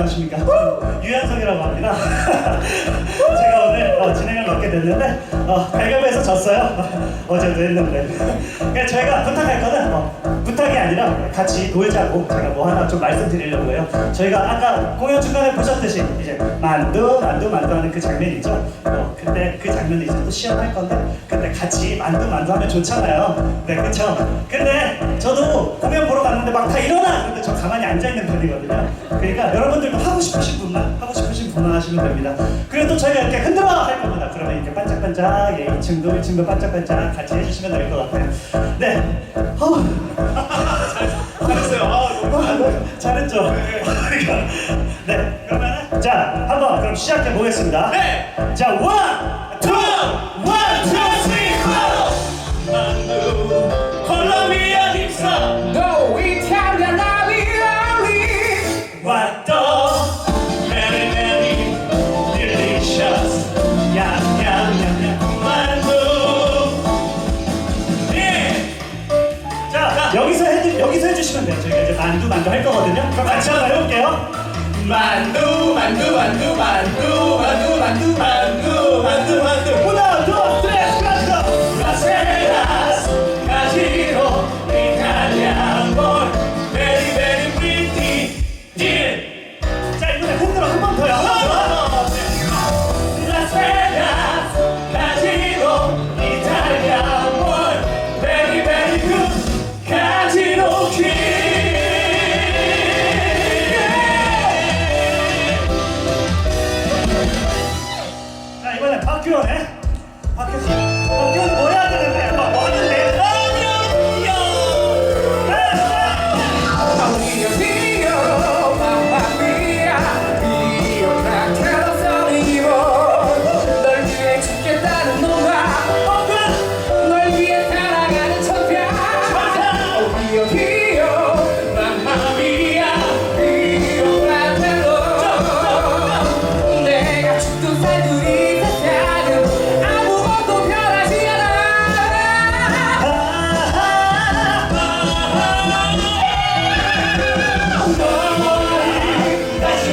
안녕하십니까? 유현석이라고 합니다. 제가 오늘 어, 진행을 맡게 됐는데 어, 갈갈보에서 졌어요. 어제도 했는데. 그러니까 저희가 부탁할 거는 어, 부탁이 아니라 같이 놀자고 제가 뭐 하나 좀 말씀드리려고 해요. 저희가 아까 공연 중간에 보셨듯이 이제 만두 만두 만두 하는 그 장면 있죠? 어, 그때 그 장면을 이제 또 시연할 건데 그때 같이 만두 만두 하면 좋잖아요. 네, 그렇죠. 근데 저도 공연 보러 갔는데 막 다 일어나! 근데 저 가만히 앉아 있는 편이거든요. 그러니까 여러분들도 하고 싶으신 분만, 하시면 됩니다. 그리고 또 저희가 이렇게 흔들어! 할 겁니다. 그러면 이렇게 반짝반짝, 예, 2층도 1층도 반짝반짝 같이 해주시면 될 것 같아요. 네. 어우. 잘했어요. 아, 너무 잘했어요. 잘했죠? 그러니까. 네, 그러면 자, 한번 그럼 시작해 보겠습니다. 네. 자, 원, 해주시면 돼요. 저희가 이제 만두 만두 할 거거든요. 그럼 같이 한번 해볼게요. 만두 만두 만두 만두 만두 만두 만두 만두 만두 하나,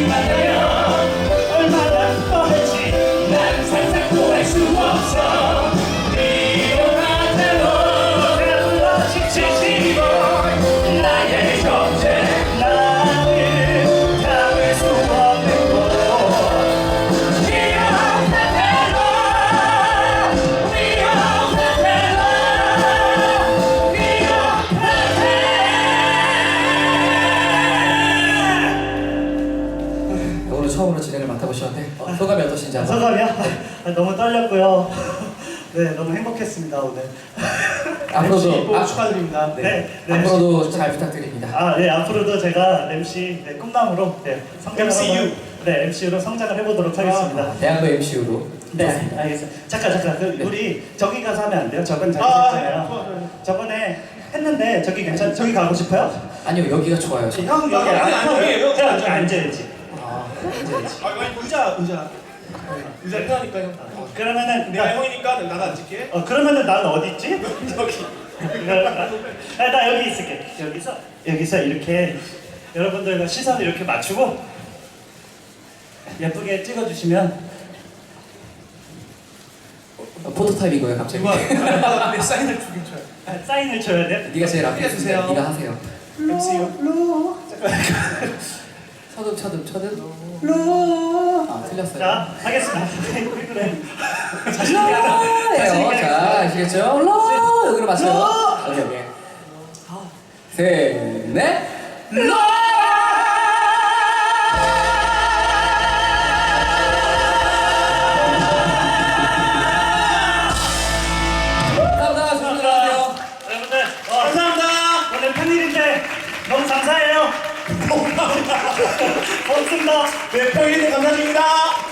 Amen. 너무 떨렸고요. 네, 너무 행복했습니다 오늘. 앞으로도 아, 축하드립니다 네, 네. 앞으로도 잘 부탁드립니다. 아, 네, 앞으로도 제가 MC 네, 꿈나무로 네, 성장을 MCU. 한번- 네, MCU로 성장을 해보도록 하겠습니다. 대학로 MCU로 네, 알겠습니다. 잠깐, 잠깐. 그, 네. 우리 저기 가서 하면 안 돼요? 저건 자기 아, 했잖아요. 네, 좋아요. 저번에 했는데 저기 괜찮? 저기 가고 싶어요? 아니요 여기가 좋아요. 저. 형 여기 아, 아니, 안- 아니, 여기, 여기 형, 앉아. 앉아야지. 아, 앉아야지. 아, 아니 의자 의자 의자 편하니까 형 그러면은 내가 형이니까 나도 앉을게 어 그러면은 난 어디 있지? 여기 나, 나 여기 있을게. 여기서 여기서 이렇게 여러분들과 시선을 이렇게 맞추고 예쁘게 찍어주시면 어, 포토타입 이거예요 갑자기. 누가 아, 내 사인을 주긴 줘요 아, 사인을 줘야 돼. 네가 제일 앞에 해주세요. 네가 하세요. MCU 로. 쳐듬 쳐듬 쳐듬. 로. 아 틀렸어요. 자 하겠습니다. 그래? 자신 있게 하자. 자신. 자 아시겠죠? 로 여기로 맞춰요. 로. 오케이 오케이. 셋 넷. 로. 네, 표현해 감사드립니다.